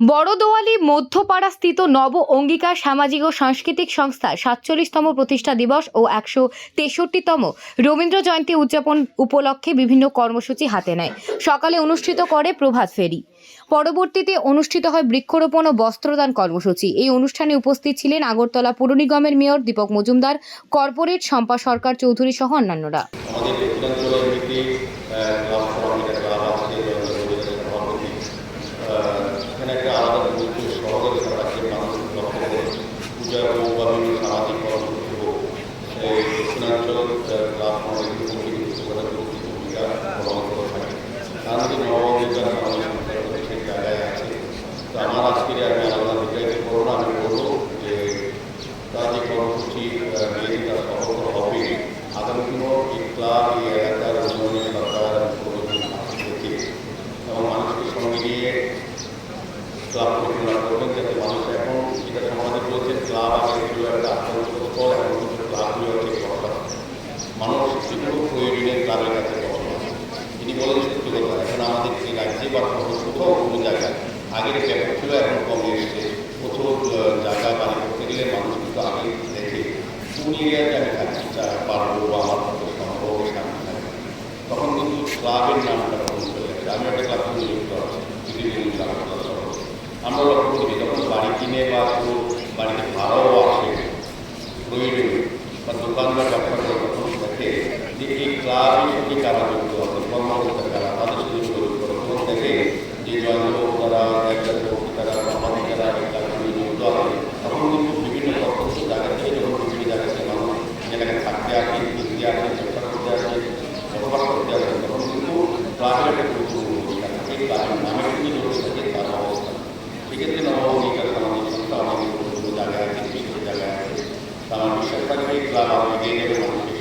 বড়দোয়ালি মধ্যপাড়া স্থিত নব অঙ্গীকার সামাজিক ও সাংস্কৃতিক সংস্থা সাতচল্লিশতম প্রতিষ্ঠা দিবস ও একশো তেষট্টিতম রবীন্দ্র জয়ন্তী উদযাপন উপলক্ষে বিভিন্ন কর্মসূচি হাতে নেয়। সকালে অনুষ্ঠিত করে প্রভাত ফেরি। পরবর্তীতে অনুষ্ঠিত হয় বৃক্ষরোপণ ও বস্ত্রদান কর্মসূচি। এই অনুষ্ঠানে উপস্থিত ছিলেন আগরতলা পুর নিগমের মেয়র দীপক মজুমদার, কর্পোরেট শম্পা সরকার চৌধুরী সহ অন্যান্যরা আমাদের দক্ষিণাঞ্চলের এমনিতে ক্লাব সভাপতি একটা ক্লাব আছে রবীন্দ্র সভাপতি আহ, সেখানে একটা আলাদা গুরুত্ব সহকারী রাজ্যের মানুষ লক্ষ্য করে হোক সামাজিক কর্মসূচি হোক সেই দক্ষিণাঞ্চল আহ, ক্লাব কমিটি ভূমিকা পালন করে থাকে। তার আছে। আমি আলাদা বিকাশ করব না আমি বলব যে তার কর্মসূচি তার হবে আগামী দিনও ক্লাব এই এলাকার এবং মানুষকে সঙ্গে ক্লাব পরিচালনা করবেন যাতে মানুষ এখন যেটা সমাজে বলছে, ক্লাব আগে ছিল একটা আত্মস্থল এখন কিন্তু ক্লাবগুলো হচ্ছে কথা মানুষ যেগুলো প্রয়োজনীয় ক্লাবের কাছে তিনি বলেন, সত্যি কথা, এখন আমাদের এই রাজ্যে বা কোথাও কোনো জায়গায় আগের ব্যাপক ছিল, এখন কমে এসেছে কোথাও জায়গা বাড়ি করতে গেলে মানুষ কিন্তু আগে দেখে, কোন এরিয়াতে আমি থাকতে পারব বা আমার পক্ষে সম্ভব তখন কিন্তু ক্লাবের নামটা চলে গেছে আমি একটা ক্লাব থেকে যুক্ত আছি পৃথিবীর ক্লাব আমরা লক্ষ্য করি যখন বাড়ি কিনে বা কেউ বাড়িতে ভাড়াও আসে প্রয়োজনীয় বা দোকান বা ব্যবসা করে তখন দেখে যে এই ক্লাবের সঙ্গে কারা যুক্ত আছে কর্মকর্তা কারা তাদের সাথে যোগাযোগ করে তখন দেখে যে জয়ন্ত তারা একজন তারা আমাদের যারা এই ক্লাবের সঙ্গে যুক্ত আছে তখন কিন্তু বিভিন্ন প্রত্যক্ষ জায়গা থেকে যখন আমার বিশ্বাস থাকবে ক্লাব আমাকে এগিয়ে নেবে